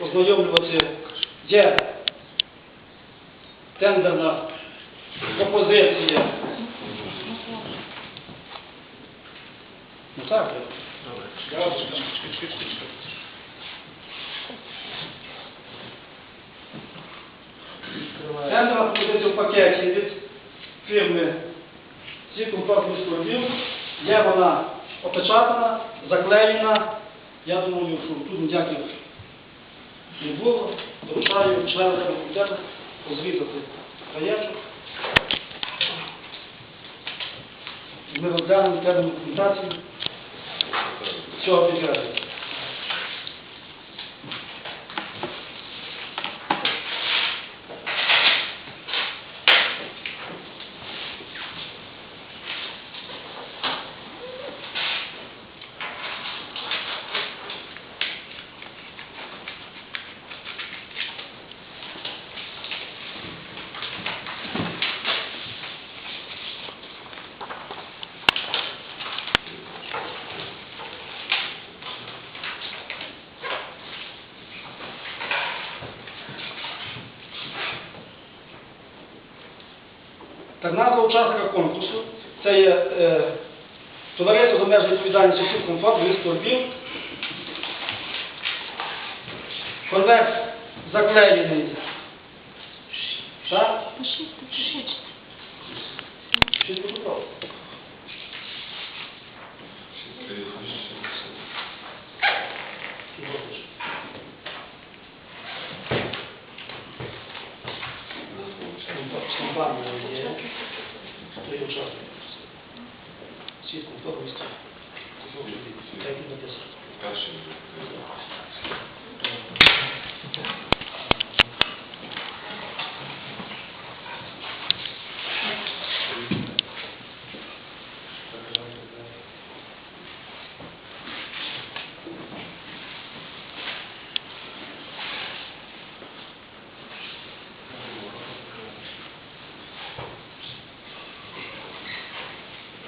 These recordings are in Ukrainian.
ознайомлювати, є тендерна пропозиція. Ну так. Тендерна пропозиція в пакеті від фірми Сіконтроль міського Львів. Є вона опечатана, заклеєна. Я думаю, що тут ніяких не було. Доручаю членам комітету розвідати паєчок. Ми розглянемо термін документації цього підряду. Так, назва учасника конкурсу це є е, товариство з обмеженою відповідальністю «Суд комфорт» місто Львів. Конверт заклеєний. Так? Щось готово. Компанія є. Три учасники. Світ комфорт місто. Так і написано.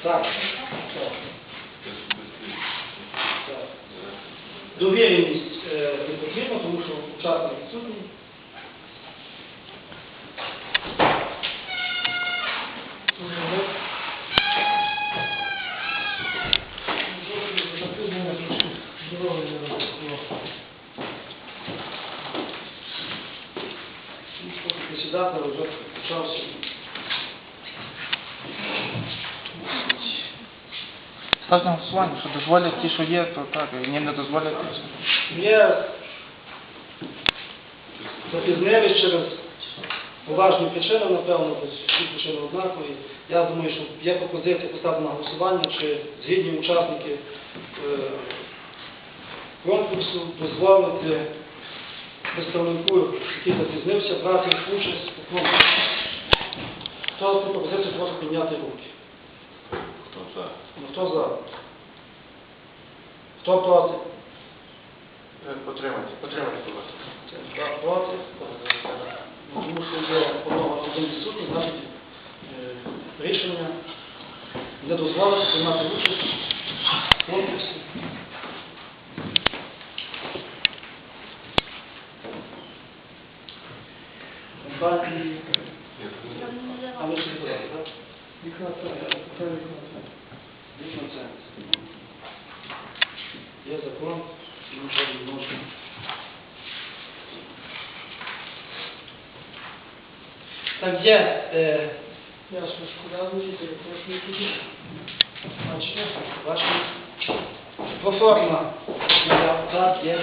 Так. Так. Так. Довіреність е, не потрібна, тому що учасник відсутній. Присідати Ставте на голосування, що дозволять ті, що є, то так, і ні не дозволять. то все. Є запізнились через поважні причини, напевно, бо всі причини однакові. Я думаю, що є пропозиція поставити на голосування, чи згідні учасники е, конкурсу дозволити представнику, який запізнився, брати участь у конкурсі. Хто пропозицію прошу підняти руки? Ну, хто за? Хто проти? Потримайте, потримайте, будь ласка. Два проти. Ну, Тому що є одного один відсутній, значить е, рішення не дозволить приймати участь в конкурсі. Компанії. А ви що сказали, так? Вікна Є закон, і нічого не можна. Так, є, е, я ж шкода, перепрошую тоді. Бачите, бачите, проформа, так, є.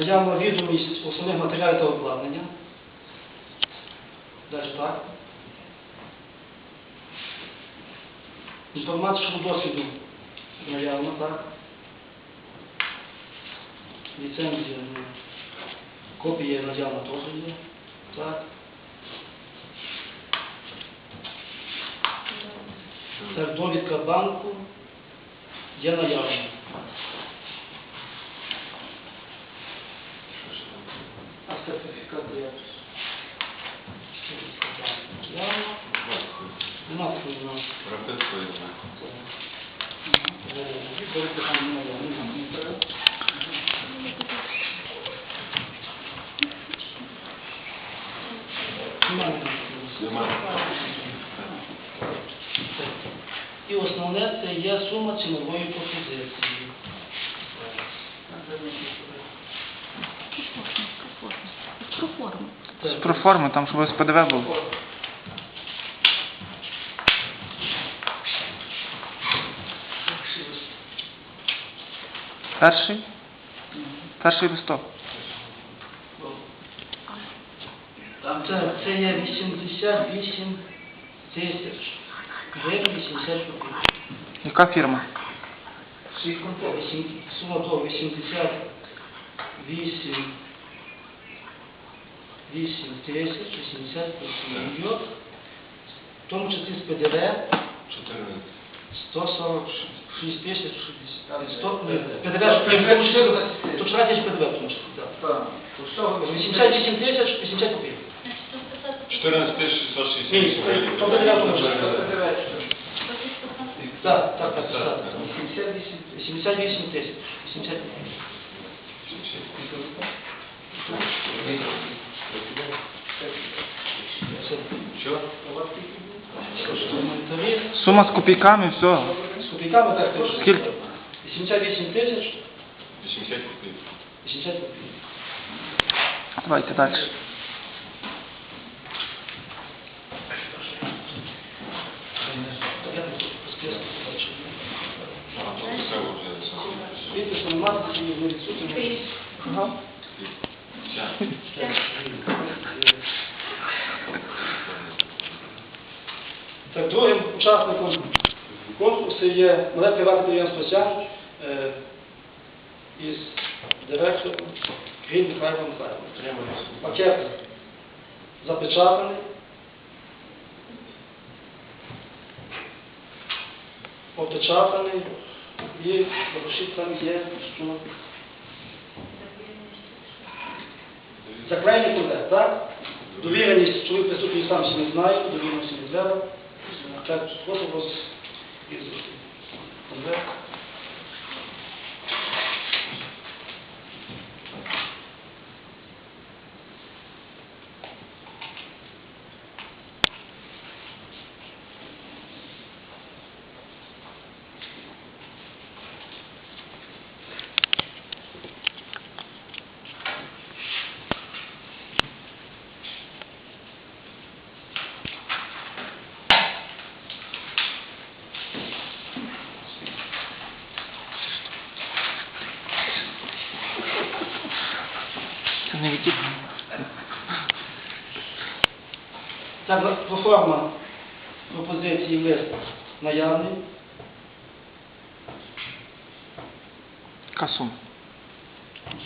Наявна відомість основних матеріалів та обладнання. Далі так. Інформація досвіду наявна, так. Ліцензія, копія наявна теж є. Так. Так, довідка банку є наявна. А сертифікат є. І основне це є сума цінової пропозиції. Про. З проформи, там, щоб з ПДВ було. Перший? Перший листок. Там це, це є 88 тисяч. Гривень 80 копійок. Яка фірма? Вісім- Сума до 88 8 тисяч 80 копійок. В тому числі з ПДВ 146 тисяч 100, ні, ПДВ, то 4 тисяч ПДВ, тому що. так. 88 тисяч 80 копійок. 14 Ні, 668 то ПДВ, тому що. Так, так, так, Так, так. так. 88 тисяч. 80 копійок. Що? коментарі. Сума з копійками, все. З копійками так теж. Скільки? 88 тисяч 80 копійок. 80 копійок. Давайте далі. Я тут по списку бачу. А, то це вже саме. Видите, що немає такі не відсутні. Ага. Ця. Так, другим учасником конкурсу є мале приватне підприємство «Сян» е, із директором Грін Михайлом Михайловичем. Пакет запечатаний. Опечатаний і гроші там є, що заклеєний конверт, так? Довіреність, чоловік присутній сам ще не знає, довіреності не треба. Так, спосіб роз... із конверт. Це не відібно. Так, проформа пропозиції лист наявний.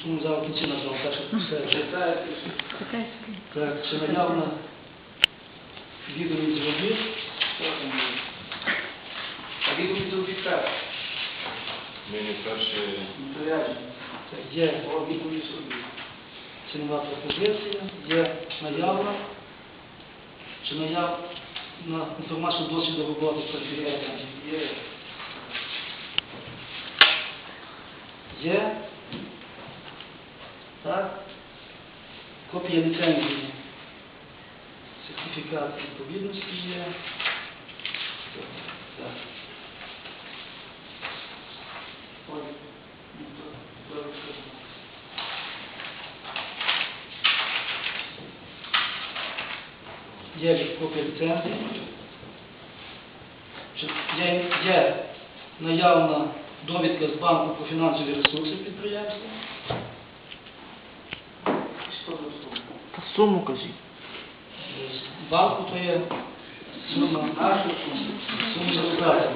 Суму зараз в кінці назвав, так що все собі. Так, чи наявна відомість робіт? А відомість робіт так. Мені перший Так, є відомість робіт. Цінова пропозиція, є наявна, чи наявна інформація досвіду роботи. Є. Є. Так. Копія ліцензії. Сертифікат відповідності є. Так. Ой, ну, то- то- то- Є ліцензії. Є, є наявна довідка з банку по фінансові ресурси підприємства. Та суму кажіть. З банку то є сума сума сума